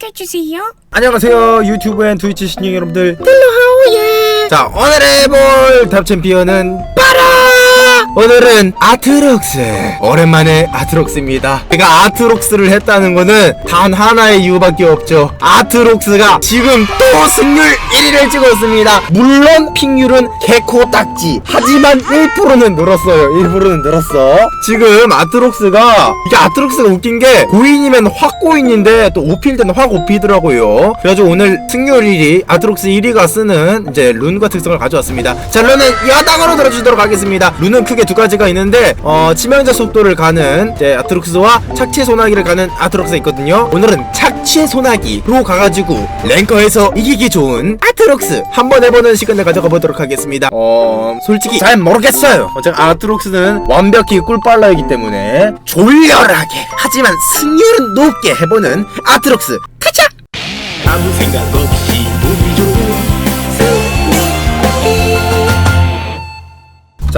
구독해주세요. 안녕하세요. 유튜브 앤 트위치 신용 여러분들. 헬로하오예. 자 오늘의 볼 탑챔피언은 오늘은 아트록스. 오랜만에 아트록스입니다. 제가 아트록스를 했다는 거는 단 하나의 이유밖에 없죠. 아트록스가 지금 또 승률 1위를 찍었습니다. 물론 핑률은 개코 딱지. 하지만 1%는 늘었어요. 1%는 늘었어. 지금 아트록스가 이게 아트록스가 웃긴 게 고인이면 확 고인인데 또 오필 때는 확 오피더라고요. 그래가지고 오늘 승률 1위 아트록스 1위가 쓰는 이제 룬과 특성을 가져왔습니다. 자 룬은 여당으로 들어주도록 하겠습니다. 룬은 크게 두 가지가 있는데 어 치명자 속도를 가는 이제 아트록스와 착취 소나기를 가는 아트록스가 있거든요. 오늘은 착취 소나기로 가가지고 랭커에서 이기기 좋은 아트록스 한번 해보는 시간을 가져가 보도록 하겠습니다. 어 솔직히 잘 모르겠어요. 어차피 아트록스는 완벽히 꿀빨라이기 때문에 졸렬하게 하지만 승률은 높게 해보는 아트록스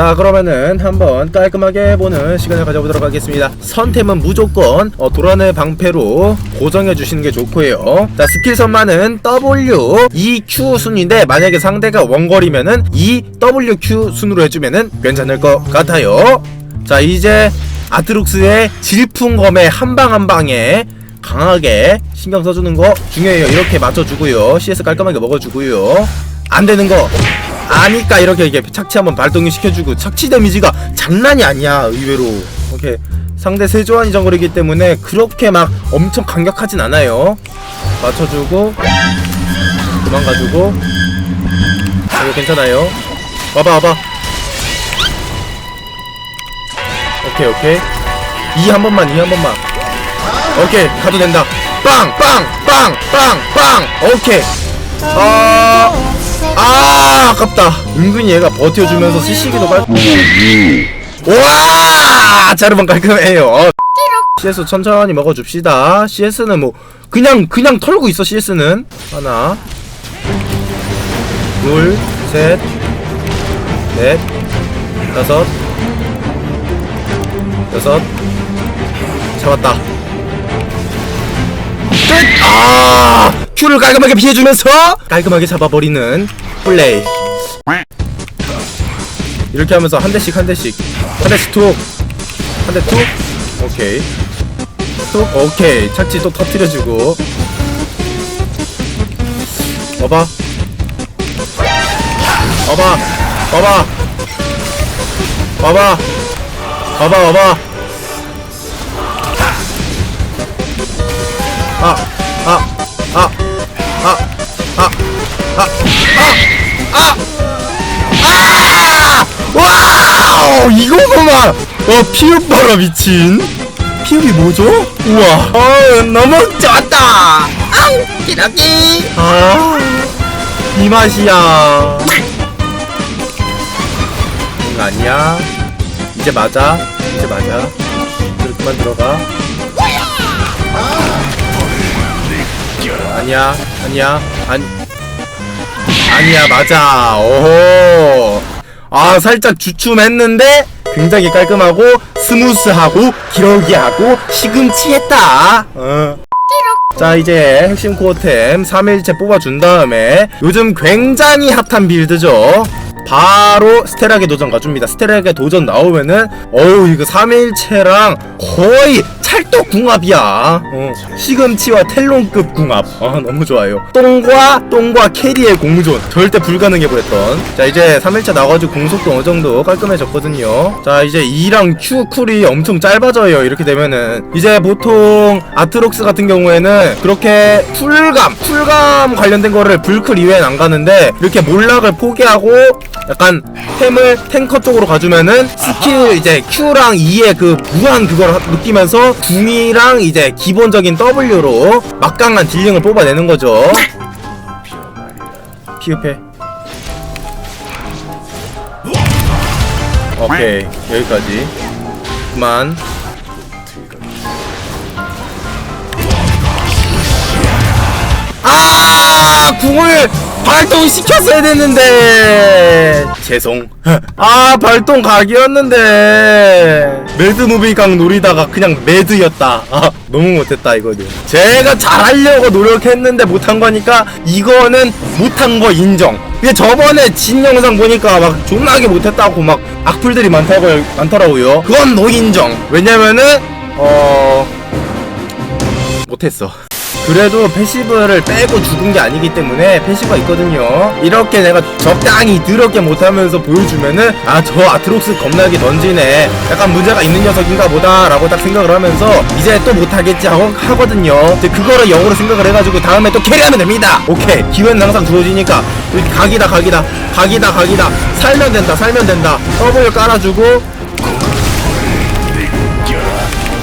자 그러면은 한번 깔끔하게 해보는 시간을 가져보도록 하겠습니다. 선템은 무조건 어, 도란의 방패로 고정해 주시는 게 좋고요. 자 스킬 선만은 W, EQ 순인데 만약에 상대가 원거리면은 E, WQ 순으로 해주면은 괜찮을 것 같아요. 자 이제 아트룩스의 질풍검의 한방 한방에 강하게 신경 써주는 거 중요해요. 이렇게 맞춰주고요. CS 깔끔하게 먹어주고요 안 되는 거 아니까 이렇게 이게 착취 한번 발동을 시켜주고 착취 데미지가 장난이 아니야 의외로. 이렇게 상대 세조한 이 정글이기 때문에 그렇게 막 엄청 강력하진 않아요. 맞춰주고 도망가주고. 이거 괜찮아요. 와봐 와봐. 오케이 오케이. 이 한 번만 이 한 번만. 오케이 가도 된다. 빵 빵 빵 빵 빵. 오케이. 아 아, 아깝다. 은근히 얘가 버텨주면서 CC기도 깔끔. 와, 자르반 깔끔해요. CS 천천히 먹어줍시다. CS는 뭐 그냥 그냥 털고 있어. CS는 하나, 둘, 셋, 넷, 다섯, 여섯, 잡았다. 끝! 아! 큐를 깔끔하게 피해주면서 깔끔하게 잡아버리는 플레이. 이렇게 하면서 한 대씩 한 대씩. 한 대씩 툭, 한 대 툭, 오케이, 툭, 오케이. 착지 또 터트려주고. 봐봐, 봐봐, 봐봐, 봐봐, 봐봐, 봐봐. 아, 아, 아, 아, 아, 아, 아, 아, 아! 와우! 이거 보마! 와, 피읍 봐라, 미친. 피읍이 뭐죠? 우와. 어, 너무 좋았다! 아우, 기러기! 아, 이 맛이야. 응, 아니야. 이제 맞아. 이제 맞아. 그만 들어가. 아니야, 아니야, 아니, 아니야, 맞아. 오호. 아, 살짝 주춤했는데 굉장히 깔끔하고 스무스하고 기러기하고 시금치했다. 어. 자 이제 핵심 코어템 3일째 뽑아준 다음에 요즘 굉장히 핫한 빌드죠 바로 스테락의 도전 가줍니다. 스테락의 도전 나오면은 어우 이거 3일체랑 거의 찰떡 궁합이야. 어, 시금치와 텔론급 궁합. 아 너무 좋아요. 똥과 똥과 캐리의 공존. 절대 불가능해 보였던. 자 이제 3일차 나와가지고 공속도 어느 정도 깔끔해졌거든요. 자 이제 E랑 Q 쿨이 엄청 짧아져요. 이렇게 되면은. 이제 보통 아트록스 같은 경우에는 그렇게 쿨감 쿨감 관련된 거를 불클 이외엔 안 가는데 이렇게 몰락을 포기하고 약간 템을 탱커 쪽으로 가주면은 스킬 이제 Q랑 E의 그 무한 그걸 하- 느끼면서 궁이랑 이제 기본적인 W로 막강한 딜링을 뽑아내는 거죠. 피읍해. 오케이 여기까지. 그만. 아 궁을 발동시켰어야 됐는데 죄송. 아 발동 각이었는데. 매드무비 각 노리다가 그냥 매드였다. 아 너무 못했다 이거는. 제가 잘하려고 노력했는데 못한 거니까 이거는 못한 거 인정. 근데 저번에 진 영상 보니까 막 존나게 못했다고 막 악플들이 많다고 많더라고요. 그건 노 인정. 왜냐면은 어 못했어. 그래도 패시브를 빼고 죽은 게 아니기 때문에 패시브가 있거든요. 이렇게 내가 적당히 더럽게 못하면서 보여주면은 아 저 아트록스 겁나게 던지네. 약간 문제가 있는 녀석인가 보다 라고 딱 생각을 하면서 이제 또 못하겠지 하고 하거든요. 근데 그거를 역으로 생각을 해가지고 다음에 또 캐리하면 됩니다. 오케이. 기회는 항상 주어지니까. 각이다 각이다. 각이다 각이다. 살면 된다 살면 된다. 더블 깔아주고.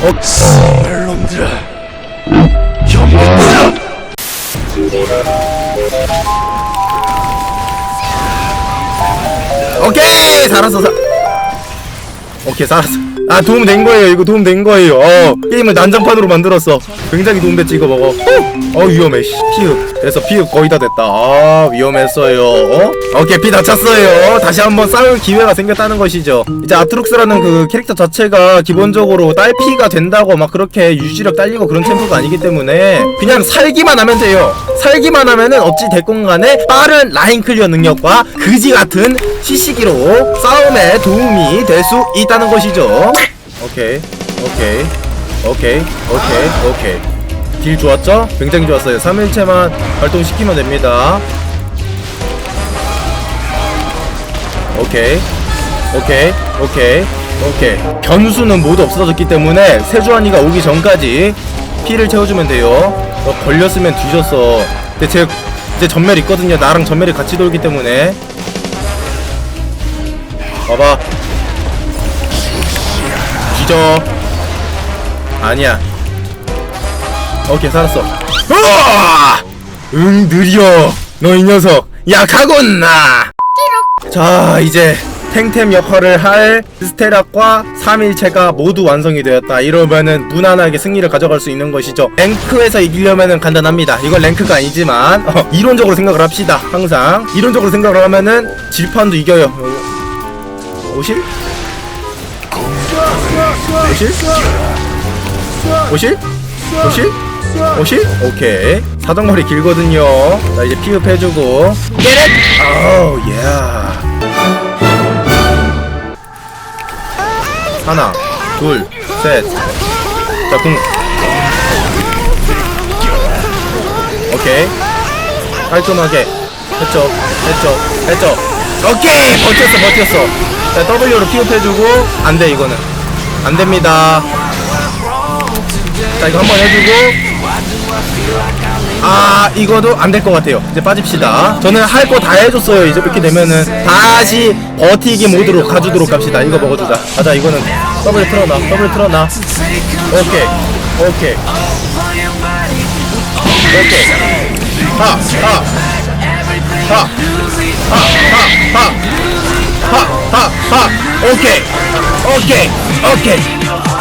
어, 오케이 살았어 사... 오케이 살았어. 아 도움 된 거예요. 이거 도움 된 거예요. 어 게임을 난장판으로 만들었어. 굉장히 도움 됐지 이거 먹어. 어 위험해 씨, 피읍. 그래서 피읍 거의 다 됐다. 아 위험했어요. 어? 오케이 피 다쳤어요. 다시 한번 싸울 기회가 생겼다는 것이죠. 이제 아트록스라는 그 캐릭터 자체가 기본적으로 딸피가 된다고 막 그렇게 유지력 딸리고 그런 템포가 아니기 때문에 그냥 살기만 하면 돼요. 살기만 하면은 어찌 됐건 간에 빠른 라인 클리어 능력과 그지 같은 시시기로 싸움에 도움이 될 수 있다 는 것이죠. 오케이, 오케이, 오케이, 오케이, 오케이. 딜 좋았죠? 굉장히 좋았어요. 3일체만 발동시키면 됩니다. 오케이, 오케이, 오케이, 오케이. 변수는 모두 없어졌기 때문에 세주환이가 오기 전까지 피를 채워주면 돼요. 너 걸렸으면 뒤졌어. 근데 제 이제 전멸 있거든요. 나랑 전멸이 같이 돌기 때문에. 봐봐. 뒤져. 아니야. 오케이 살았어. 으아! 응 느려. 너 이 녀석 약하군 나. 자 이제 탱템 역할을 할 스테락과 3일체가 모두 완성이 되었다 이러면은 무난하게 승리를 가져갈 수 있는 것이죠 랭크에서 이기려면은 간단합니다 이건 랭크가 아니지만 어, 이론적으로 생각을 합시다 항상 이론적으로 생각을 하면은 질판도 이겨요 어, 오실? 오실? 오실? 오실? 오실? 오케이. 사정거리 길거든요. 자 이제 피흡해주고. It! 아우 예 하나 둘셋자궁. 오케이. 깔끔하게. 했죠? 했죠? 했죠? 오케이! 버텼어 버텼어. 자 W로 피흡해주고. 안돼 이거는 안 됩니다. 자, 이거 한번 해주고. 아, 이거도 안 될 것 같아요. 이제 빠집시다. 저는 할 거 다 해줬어요. 이제 이렇게 되면은 다시 버티기 모드로 가주도록 합시다. 이거 먹어주자. 가자, 이거는. 더블 틀어놔. 더블 틀어놔. 오케이. 오케이. 오케이. 하, 하. 하. 하, 하, 하. 하, 하, 하. 오케이. 오케이 오케이.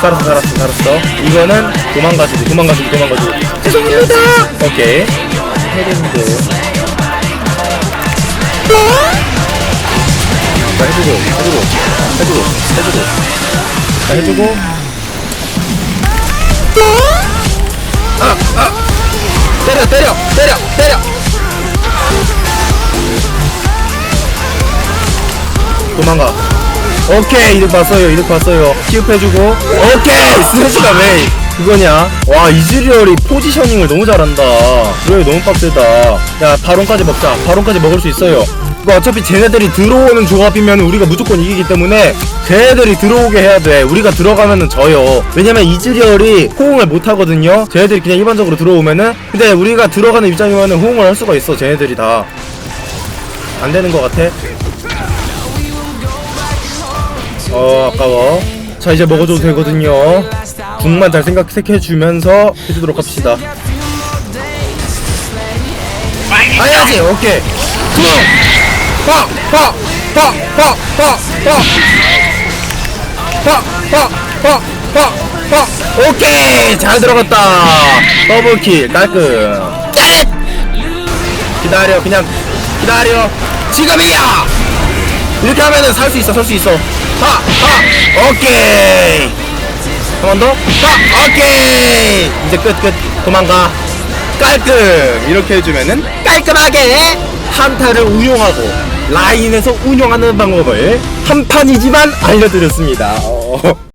살았어 살았어 살았어. 이거는 도망가주고 도망가주고 도망가주고. 죄송합니다. 오케이. 자 해주고 해주고 해주고 해주고. 자 해주고. 아 아. 때려 때려 때려 때려. 도망가 오케이 이득 봤어요 이득 봤어요. 키흡해주고. 오케이 스매시가 왜 그거냐? 와 이즈리얼이 포지셔닝을 너무 잘한다. 그래 너무 빡세다. 야 바론까지 먹자. 바론까지 먹을 수 있어요. 이거 어차피 쟤네들이 들어오는 조합이면 우리가 무조건 이기기 때문에 쟤네들이 들어오게 해야 돼. 우리가 들어가면은 져요. 왜냐면 이즈리얼이 호응을 못 하거든요. 쟤네들이 그냥 일반적으로 들어오면은. 근데 우리가 들어가는 입장이면은 호응을 할 수가 있어 쟤네들이 다. 안 되는 것 같아 어 아까워. 자 이제 먹어줘도 되거든요. 국만 잘 생각해주면서 해주도록 합시다. 아야지 오케이. 쿵파파파파파파파파파파파. 오케이 잘 들어갔다. 더블킬 깔끔. 기다려 그냥 기다려. 지금이야! 이렇게 하면은 살 수 있어 살 수 있어 하 하 오케이. 한 번 더? 하 오케이. 이제 끝 끝. 도망가. 깔끔. 이렇게 해주면은 깔끔하게 한타를 운용하고 라인에서 운용하는 방법을 한 판이지만 알려드렸습니다. 어.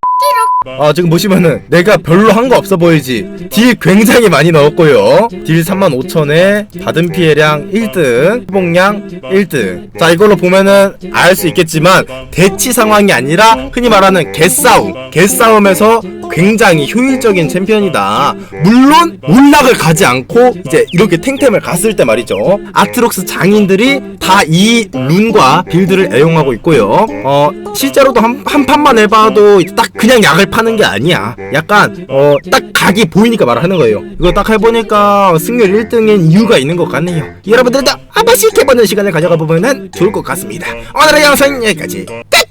아 지금 보시면은 내가 별로 한 거 없어 보이지? 딜 굉장히 많이 넣었고요. 딜 35,000에 받은 피해량 1등 회복량 1등. 자 이걸로 보면은 알 수 있겠지만 대치 상황이 아니라 흔히 말하는 개싸움 개싸움에서 굉장히 효율적인 챔피언이다. 물론 몰락을 가지 않고 이제 이렇게 탱템을 갔을 때 말이죠. 아트록스 장인들이 다 이 룬과 빌드를 애용하고 있고요. 어 실제로도 한, 한 판만 해봐도 딱 그냥 약을 파는 게 아니야. 약간 어 딱 각이 보이니까 말을 하는 거예요. 이거 딱 해보니까 승률 1등인 이유가 있는 것 같네요. 여러분들도 한 번씩 해보는 시간을 가져가 보면은 좋을 것 같습니다. 오늘의 영상 여기까지. 끝